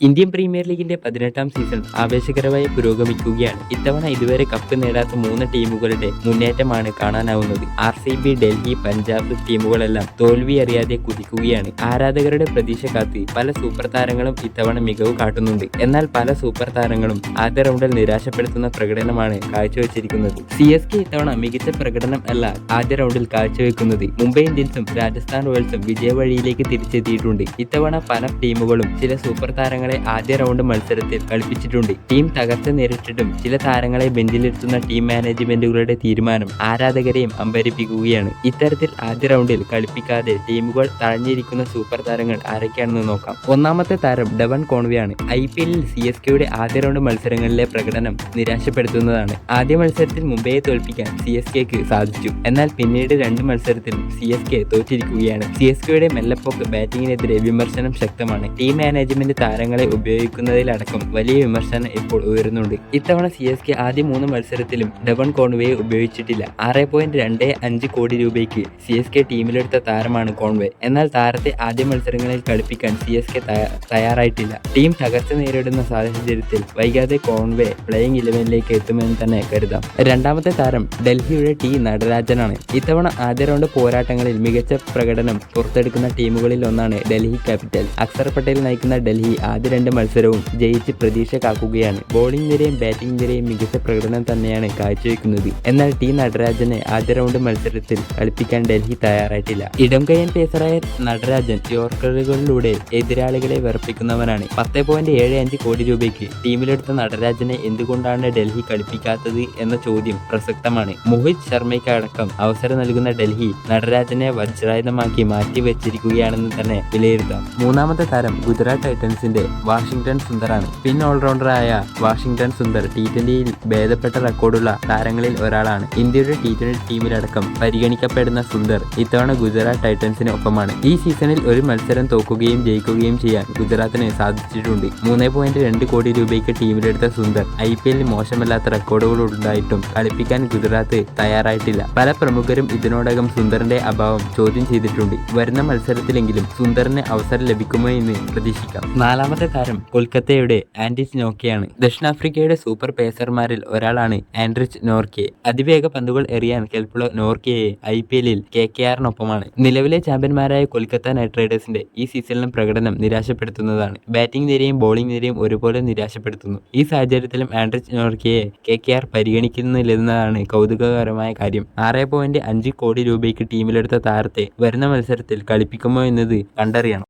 Indian premier ലീഗിന്റെ പതിനെട്ടാം season ആവേശകരമായി പുരോഗമിക്കുകയാണ്. ഇത്തവണ ഇതുവരെ കപ്പ് നേടാത്ത മൂന്ന് ടീമുകളുടെ മുന്നേറ്റമാണ് കാണാനാവുന്നത്. R C B Delhi Punjab ടീമുകളെല്ലാം തോൽവി അറിയാതെ കുതിക്കുകയാണ്. ആരാധകരുടെ പ്രതീക്ഷ കാത്തി പല സൂപ്പർ താരങ്ങളും ഇത്തവണ മികവ് കാട്ടുന്നുണ്ട്. എന്നാൽ പല സൂപ്പർ താരങ്ങളും ആദ്യ റൗണ്ടിൽ നിരാശപ്പെടുത്തുന്ന പ്രകടനമാണ് കാഴ്ചവെച്ചിരിക്കുന്നത്. സി എസ് കെ ഇത്തവണ മികച്ച പ്രകടനം അല്ല ആദ്യ റൗണ്ടിൽ കാഴ്ചവെക്കുന്നത്. മുംബൈ ഇന്ത്യൻസും രാജസ്ഥാൻ റോയൽസും വിജയവഴിയിലേക്ക് തിരിച്ചെത്തിയിട്ടുണ്ട്. ഇത്തവണ പല ടീമുകളും ചില സൂപ്പർ താരങ്ങളെ ആദ്യ റൗണ്ട് മത്സരത്തിൽ കളിപ്പിച്ചിട്ടുണ്ട്. ടീം തകർച്ച നേരിട്ടിട്ടും ചില താരങ്ങളെ ബെഞ്ചിലിരുത്തുന്ന ടീം മാനേജ്മെന്റുകളുടെ തീരുമാനം ആരാധകരെയും അമ്പരിപ്പിക്കുകയാണ്. ഇത്തരത്തിൽ ആദ്യ റൗണ്ടിൽ കളിപ്പിക്കാതെ ടീമുകൾ തഴഞ്ഞിരിക്കുന്ന സൂപ്പർ താരങ്ങൾ ആരൊക്കെയാണെന്ന് നോക്കാം. ഒന്നാമത്തെ താരം ഡവൺ കോൺവിയാണ്. ഐ പി എല്ലിൽ സി എസ് കെയുടെ ആദ്യ റൗണ്ട് മത്സരങ്ങളിലെ പ്രകടനം നിരാശപ്പെടുത്തുന്നതാണ്. ആദ്യ മത്സരത്തിൽ മുംബൈയെ തോൽപ്പിക്കാൻ സി എസ് കെക്ക് സാധിച്ചു. എന്നാൽ പിന്നീട് രണ്ട് മത്സരത്തിലും സി എസ് കെ തോറ്റിരിക്കുകയാണ്. സി എസ് കെയുടെ മെല്ലപ്പോക്ക് ബാറ്റിംഗിനെതിരെ വിമർശനം ശക്തമാണ്. ടീം മാനേജ്മെന്റ് താരങ്ങളെ ഉപയോഗിക്കുന്നതിലടക്കം വലിയ വിമർശനം ഇപ്പോൾ ഉയരുന്നുണ്ട്. ഇത്തവണ സി എസ് കെ ആദ്യ മൂന്ന് മത്സരത്തിലും ഡബൺ കോൺവേയെ ഉപയോഗിച്ചിട്ടില്ല. ആറ് പോയിന്റ് രണ്ട് അഞ്ച് കോടി രൂപയ്ക്ക് സി എസ് കെ ടീമിലെടുത്ത താരമാണ് കോൺവേ എന്നാൽ താരത്തെ ആദ്യ മത്സരങ്ങളിൽ കളിപ്പിക്കാൻ സി എസ് കെ തയ്യാറായിട്ടില്ല. ടീം തകർച്ച നേരിടുന്ന സാഹചര്യത്തിൽ വൈകാതെ കോൺവേ പ്ലേയിങ് ഇലവനിലേക്ക് എത്തുമെന്ന് തന്നെ കരുതാം. രണ്ടാമത്തെ താരം ഡൽഹിയുടെ ടി നടരാജനാണ്. ഇത്തവണ ആദ്യ റൗണ്ട് പോരാട്ടങ്ങളിൽ മികച്ച പ്രകടനം പുറത്തെടുക്കുന്ന ടീമുകളിൽ ഒന്നാണ് ഡൽഹി ക്യാപിറ്റൽ അക്സർ പട്ടേൽ നയിക്കുന്ന ഡൽഹി ആദ്യ രണ്ട് മത്സരവും ജയിച്ച് പ്രതീക്ഷ കാക്കുകയാണ് ബോളിംഗ് നിരയും ബാറ്റിംഗ് നിരയും മികച്ച പ്രകടനം തന്നെയാണ് കാഴ്ചവെക്കുന്നത്. എന്നാൽ ടി നടരാജനെ ആദ്യ റൗണ്ട് മത്സരത്തിൽ കളിപ്പിക്കാൻ ഡൽഹി തയ്യാറായിട്ടില്ല. ഇടംകയൻ പേസറായ നടരാജൻ യോർക്കറുകളിലൂടെ എതിരാളികളെ വിറപ്പിക്കുന്നവനാണ്. പത്ത് പോയിന്റ് ഏഴ് അഞ്ച് കോടി രൂപയ്ക്ക് ടീമിലെടുത്ത നടരാജനെ എന്തുകൊണ്ടാണ് ഡൽഹി കളിപ്പിക്കാത്തത് എന്ന ചോദ്യം പ്രസക്തമാണ്. മോഹിത് ശർമ്മയ്ക്ക് അടക്കം അവസരം നൽകുന്ന ഡൽഹി നടരാജനെ വജ്രായുധമാക്കി മാറ്റിവെച്ചിരിക്കുകയാണെന്ന് തന്നെ വിലയിരുത്താം. മൂന്നാമത്തെ താരം ഗുജറാത്ത് ടൈറ്റൻസിന്റെ വാഷിംഗ്ടൺ സുന്ദറാണ്. പിൻ ഓൾറൗണ്ടറായ വാഷിംഗ്ടൺ സുന്ദർ ടി ട്വന്റിയിൽ ഭേദപ്പെട്ട റെക്കോർഡുള്ള താരങ്ങളിൽ ഒരാളാണ്. ഇന്ത്യയുടെ ടി ട്വന്റി ടീമിലടക്കം പരിഗണിക്കപ്പെടുന്ന സുന്ദർ ഇത്തവണ ഗുജറാത്ത് ടൈറ്റൻസിന് ഒപ്പമാണ്. ഈ സീസണിൽ ഒരു മത്സരം തോക്കുകയും ജയിക്കുകയും ചെയ്യാൻ ഗുജറാത്തിന് സാധിച്ചിട്ടുണ്ട്. മൂന്ന് പോയിന്റ് രണ്ട് കോടി രൂപയ്ക്ക് ടീമിലെടുത്ത സുന്ദർ ഐ പി എല്ലിൽ മോശമല്ലാത്ത റെക്കോർഡുകൾ ഉണ്ടായിട്ടും കളിപ്പിക്കാൻ ഗുജറാത്ത് തയ്യാറായിട്ടില്ല. പല പ്രമുഖരും ഇതിനോടകം സുന്ദറിന്റെ അഭാവം ചോദ്യം ചെയ്തിട്ടുണ്ട്. വരുന്ന മത്സരത്തിലെങ്കിലും സുന്ദറിന് അവസരം ലഭിക്കുമോ എന്ന് പ്രതീക്ഷിക്കാം. നാലാമത്തെ താരം കൊൽക്കത്തയുടെ ആൻഡ്രിച്ച് നോക്കിയാണ്. ദക്ഷിണാഫ്രിക്കയുടെ സൂപ്പർ പേസർമാരിൽ ഒരാളാണ് ആൻഡ്രിച്ച് നോർക്കെ. അതിവേഗ പന്തുകൾ എറിയാൻ കെൽപ്പുള്ള നോർക്കയെ ഐ പി എല്ലിൽ കെ കെ ആറിനൊപ്പമാണ്. നിലവിലെ ചാമ്പ്യന്മാരായ കൊൽക്കത്ത നൈറ്റ് റൈഡേഴ്സിന്റെ ഈ സീസണിലും പ്രകടനം നിരാശപ്പെടുത്തുന്നതാണ്. ബാറ്റിംഗ് നിരയും ബോളിംഗ് നിരയും ഒരുപോലെ നിരാശപ്പെടുത്തുന്നു. ഈ സാഹചര്യത്തിലും Anrich Nortje K K R പരിഗണിക്കുന്നില്ലെന്നതാണ് കൗതുകകരമായ കാര്യം. ആറ് പോയിന്റ് അഞ്ച് കോടി രൂപയ്ക്ക് ടീമിലെടുത്ത താരത്തെ വരുന്ന മത്സരത്തിൽ കളിപ്പിക്കുമോ എന്നത് കണ്ടറിയണം.